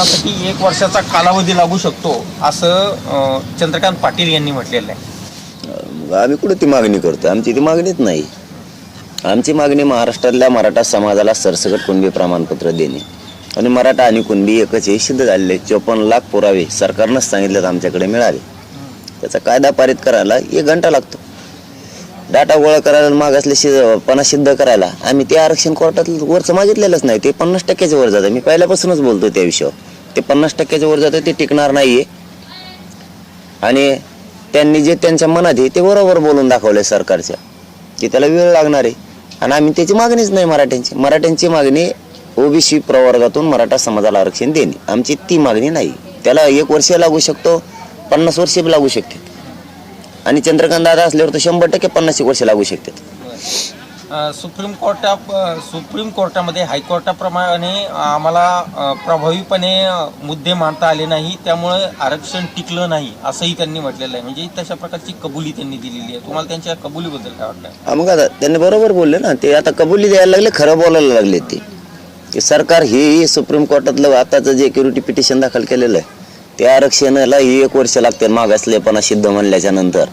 आरक्षणासाठी एक वर्षाचा कालावधी लागू शकतो असं चंद्रकांत पाटील यांनी म्हटलेलं आहे. आम्ही कुठे ती मागणी करतो आमची ती मागणीच नाही. आमची मागणी महाराष्ट्रातल्या मराठा समाजाला सरसकट कुणबी प्रमाणपत्र देणे. आणि मराठा आणि कुणबी एकच हे सिद्ध झालेले चोपन्न लाख पुरावे सरकारनंच सांगितलं आमच्याकडे मिळाले त्याचा कायदा पारित करायला एक घंटा लागतो. डाटा गोळा करायला मागासले शि पणा सिद्ध करायला आम्ही ते आरक्षण कोर्टात वरचं मागितलेलंच नाही. ते पन्नास टक्क्याच्या वर जातं. मी पहिल्यापासूनच बोलतो त्या विषयावर. ते पन्नास टक्क्याच्या वर जातं ते टिकणार नाही आहे आणि त्यांनी जे त्यांच्या मनात आहे ते बरोबर बोलून दाखवले सरकारच्या की त्याला वेळ लागणार आहे. आणि आम्ही त्याची मागणीच नाही मराठ्यांची. मराठ्यांची मागणी ओबीसी प्रवर्गातून मराठा समाजाला आरक्षण देणे. आमची ती मागणी नाही. त्याला एक वर्ष लागू शकतो पन्नास वर्षे लागू शकते आणि चंद्रकांत दादा असल्यावर तर शंभर टक्के पन्नास एक वर्ष लागू शकतात. सुप्रीम कोर्टा सुप्रीम कोर्टामध्ये हायकोर्टाप्रमाणे आम्हाला प्रभावीपणे मुद्दे मांडता आले नाही त्यामुळे आरक्षण टिकलं नाही असंही त्यांनी म्हटलेलं आहे. म्हणजे तशा प्रकारची कबुली त्यांनी दिलेली आहे. तुम्हाला त्यांच्या कबुलीबद्दल काय वाटतं हा मग आता त्यांनी बरोबर बोलले ना. ते आता कबुली द्यायला लागले खरं बोलायला लागले ते. की सरकार हे सुप्रीम कोर्टातलं आताचं जे क्युरिटी पिटिशन दाखल केलेलं आहे ते आरक्षणाला ही एक वर्ष लागते मागासलेपणा सिद्ध म्हणल्याच्या नंतर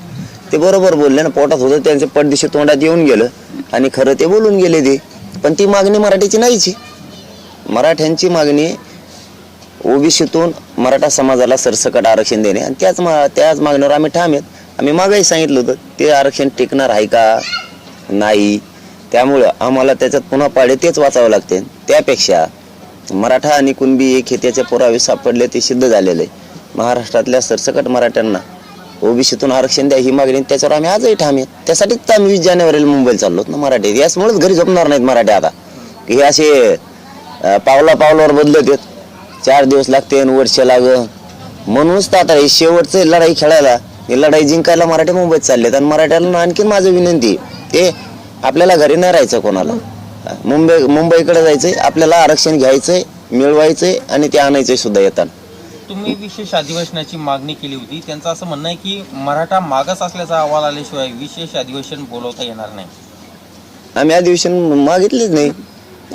ते बरोबर बोलले ना पोटात होतं त्यांचे पडदिशी तोंडात येऊन गेलं. आणि खरं ते बोलून गेले ते. पण ती मागणी मराठीची नाहीची मराठ्यांची मागणी ओबीसीतून मराठा समाजाला सरसकट आरक्षण देणे. आणि त्याच मा त्याच मागणीवर आम्ही ठाम आहेत. आम्ही मागाही सांगितलं होतं ते आरक्षण टिकणार आहे का? नाही. त्यामुळं आम्हाला त्याच्यात पुन्हा पाडे तेच वाचावं लागते. त्यापेक्षा मराठा आणि कुणबी एक हे त्याचे पुरावे सापडले ते सिद्ध झालेले. आहे महाराष्ट्रातल्या सरसकट मराठ्यांना ओबीसीतून आरक्षण द्या ही मागणी त्याच्यावर आम्ही आजही ठाम आहेत. त्यासाठीच आम्ही वीस जानेवारीला मुंबईला चाललो ना मराठी. याचमुळेच घरी झोपणार नाहीत मराठी आता. की हे असे पावला पावलावर बदलत आहेत. चार दिवस लागते वर्ष लाग म्हणूनच तर आता हे शेवटचं लढाई खेळायला ही लढाई जिंकायला मराठी मुंबईत चाललेत. आणि मराठ्याला आणखीन माझं विनंती ते आपल्याला घरी नाही राहायचं कोणाला. मुंबई मुंबईकडे जायचंय आपल्याला आरक्षण घ्यायचंय मिळवायचंय आणि ते आणायचंय सुद्धा येताना. तुम्ही विशेष अधिवेशनाची मागणी केली होती. त्यांचं असं म्हणणं आहे की मराठा मागास असल्याचा अहवाल आल्याशिवाय विशेष अधिवेशन बोलवता येणार नाही. आम्ही अधिवेशन मागितलेच नाही.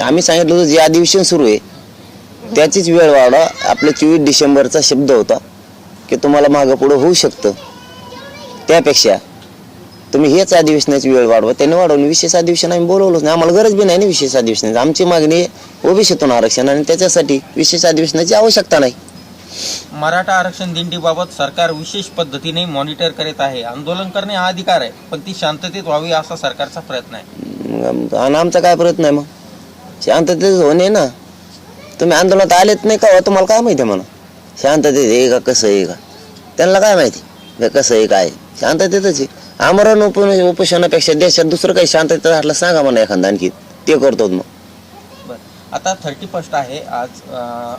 आम्ही सांगितलं होतं जे अधिवेशन सुरू आहे त्याचीच वेळ वाढवा. आपलं चोवीस डिसेंबरचा शब्द होता की तुम्हाला मागं पुढं होऊ शकतं. त्यापेक्षा तुम्ही हेच अधिवेशनाची वेळ वाढवा. त्यांनी वाढवून विशेष अधिवेशन आम्ही बोलवलंच नाही. आम्हाला गरज बी नाही ना विशेष अधिवेशनाची आमची मागणी ओबीसीतून आरक्षण आणि त्याच्यासाठी विशेष अधिवेशनाची आवश्यकता नाही. मराठा आरक्षण दिंडीबाबत सरकार विशेष पद्धतीने मॉनिटर करत आहे. आंदोलन करणे हा अधिकार आहे पण ती शांततेत व्हावी असा सरकारचा प्रयत्न आहे. आणि आमचा काय प्रयत्न आहे मग? शांततेच होणे ना. तुम्ही आंदोलनात आलेत नाही का? तुम्हाला काय माहिती आहे म्हणा? शांततेत आहे का? कसं आहे का? त्यांना काय माहिती? कसं आहे काय शांततेतच आहे. आमरण उप उपोषणापेक्षा देशात दुसरं काही शांततेत असलं सांगा म्हणा एखादा आणखी. ते करतो मग. आता थर्टी फर्स्ट आहे आज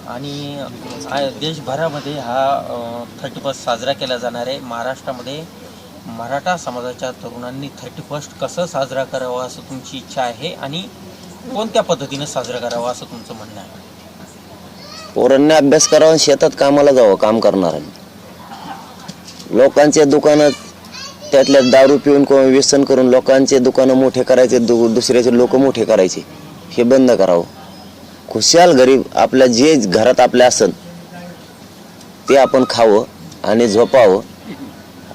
आणि देशभरामध्ये हा थर्टी फर्स्ट साजरा केला जाणार आहे. महाराष्ट्रामध्ये मराठा समाजाच्या तरुणांनी थर्टी फर्स्ट कसं साजरा करावं असं तुमची इच्छा आहे? आणि कोणत्या पद्धतीने साजरा करावा असं तुमचं म्हणणं आहे? पोरांनी अभ्यास करावा आणि शेतात कामाला जावं काम करणार लोकांचे दुकानं त्यातल्या दारू पिऊन किंवा व्यसन करून लोकांचे दुकानं मोठे करायचे दु दुसऱ्याचे लोक मोठे करायचे हे बंद करावं. खुशाल गरीब आपल्या जे घरात आपल्या असन ते आपण खावं आणि झोपावं.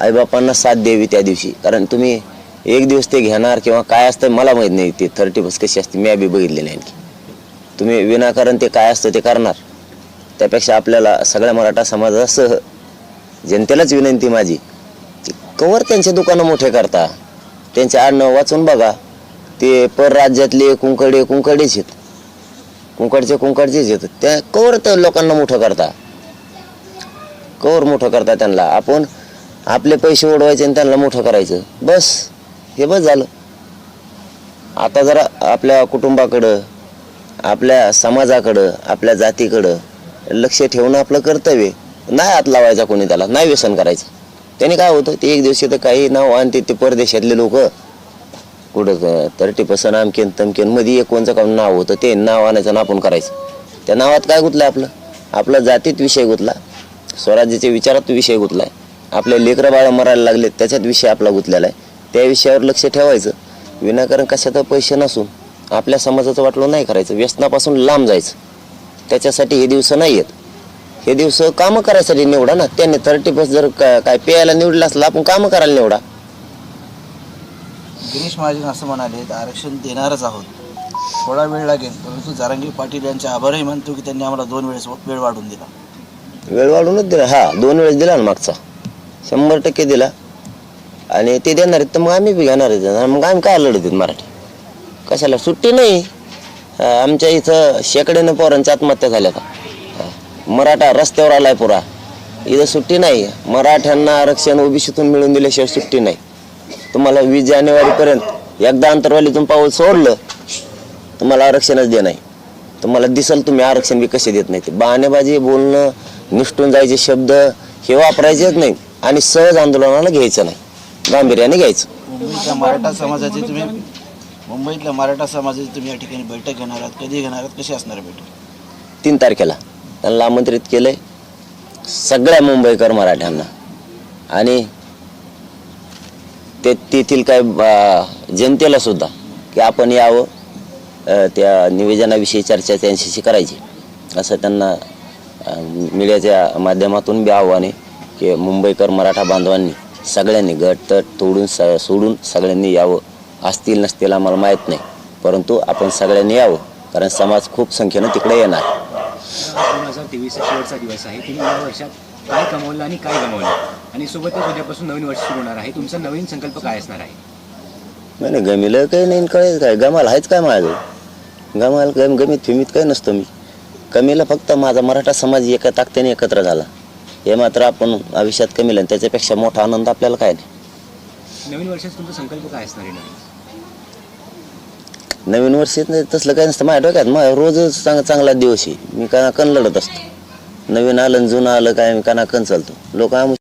आईबापांना साथ द्यावी त्या दिवशी. कारण तुम्ही एक दिवस ते घेणार किंवा काय असतं मला माहीत नाही. ते थर्टी बस कशी असते मी बी बघितलेली नाही आणखी. तुम्ही विनाकारण ते काय असतं ते करणार. त्यापेक्षा आपल्याला सगळ्या मराठा समाजासह जनतेलाच विनंती माझी की कवर त्यांचे दुकानं मोठे करता. त्यांचे आडनाव वाचून बघा. ते परराज्यातले कुंकडे कुंकडेच आहेत. कुंकडचे कुंकडचेच येतात त्या कवर तर लोकांना मोठं करता. कवर मोठं करता त्यांना. आपण आपले पैसे ओढवायचे आणि त्यांना मोठं करायचं. बस. हे बस झालं. आता जरा आपल्या कुटुंबाकडं आपल्या समाजाकडं आपल्या जातीकडं लक्ष ठेवणं आपलं कर्तव्य. नाही हात लावायचा कोणी त्याला. नाही व्यसन करायचं. त्याने काय होतं? ते एक दिवशी तर काही नाव आणते ते परदेशातले लोक. कुठं थर्टी पर्सेंट आमकेन तमकेन. मध्ये एक कोणचं काम नाव होतं ते नाव आणायचं ना आपण करायचं. त्या नावात काय गुतलं आपलं? आपला जातीत विषय गुतला. स्वराज्याच्या विचारात विषय गुतलाय. आपल्या लेकरं बाळं मरायला लागले त्याच्यात विषय आपला गुतलेला आहे त्या विषयावर लक्ष ठेवायचं. विनाकारण कशात पैसे नसून आपल्या समाजाचं वाटलं नाही करायचं. व्यसनापासून लांब जायचं. त्याच्यासाठी हे दिवस नाही आहेत हे दिवस कामं करायसाठी निवडा ना. त्यांनी थर्टी फर्स्ट जर का- काय प्यायला निवडलं असलं आपण कामं करायला निवडा. गिरीश महाजन असं म्हणाले आरक्षण देणारच आहोत. थोडा वेळ लागेल. परंतु जारांगी पाटील यांचे आभारही मानतो की त्यांनी आम्हाला दोन वेळेस वेळ वाढून दिला. वेळ वाढूनच दिला. हा दोन वेळेस दिला ना मागचा. शंभर टक्के दिला. आणि ते देणार आहेत तर मग आम्ही बी घेणार आहेत. मग आम्ही काय लढत आहेत मराठी? कशाला? सुट्टी नाही. आमच्या इथं शेकड्यानं पोरांच्या आत्महत्या झाल्या का? मराठा रस्त्यावर आलाय पुरा. इथं सुट्टी नाही. मराठ्यांना आरक्षण ओबीसीतून मिळून दिल्याशिवाय सुट्टी नाही. तुम्हाला वीस जानेवारीपर्यंत एकदा अंतरवालीतून पाऊल सोडलं तुम्हाला आरक्षणच दे नाही तुम्हाला दिसल तुम्ही आरक्षण बी कसे देत नाही ते. बहाणेबाजी बोलणं निष्ठून जायचे शब्द हे वापरायचेच नाही आणि सहज आंदोलनाला घ्यायचं नाही. गांभीर्याने घ्यायचं. मुंबईतल्या मराठा समाजाची तुम्ही मुंबईतल्या मराठा समाजाची तुम्ही या ठिकाणी बैठक घेणार आहात कधी घेणार आहात कशी असणार बैठक? तीन तारखेला. त्यांना आमंत्रित केलंय सगळ्या मुंबईकर मराठ्यांना. आणि ते तेथील काय जनतेला सुद्धा की आपण यावं त्या निवेदनाविषयी चर्चा त्यांच्याशी करायची. असं त्यांना मीडियाच्या माध्यमातून बी आव्हान आहे की मुंबईकर मराठा बांधवांनी सगळ्यांनी गट तट तोडून स सोडून सगळ्यांनी यावं. असतील नसतील आम्हाला माहीत नाही. परंतु आपण सगळ्यांनी यावं. कारण समाज खूप संख्येनं तिकडे येणार. दोन हजार तेवीसचा शेवटचा दिवस आहे. तीन वर्षात काय कमवलं आणि काय गमावलं? आणि सोबतच उद्यापासून नवीन वर्ष सुरू होणार आहे. तुमचा नवीन संकल्प काय असणार आहे? नाही नाही गमिलं काही नाही कळेल काय. गमाला आहेच काय माझं? गमाला गम गमीत फिमीत काही नसतं मी. कमीला फक्त माझा मराठा समाज एका ताकदीने एकत्र झाला. हे मात्र आपण आयुष्यात कमीला त्याच्यापेक्षा मोठा आनंद आपल्याला काय नाही. नवीन वर्षात तुमचा संकल्प काय असणार आहे नवीन? नवीन वर्षात नाही तसलं काही नसतं. माझ्या डोक्यात माझ्या रोजच चांग चांगला दिवस आहे. मी काना कण लढत असतो. नवीन आलं आणि जुनं आलं काय मी कण चालतो. लोक आम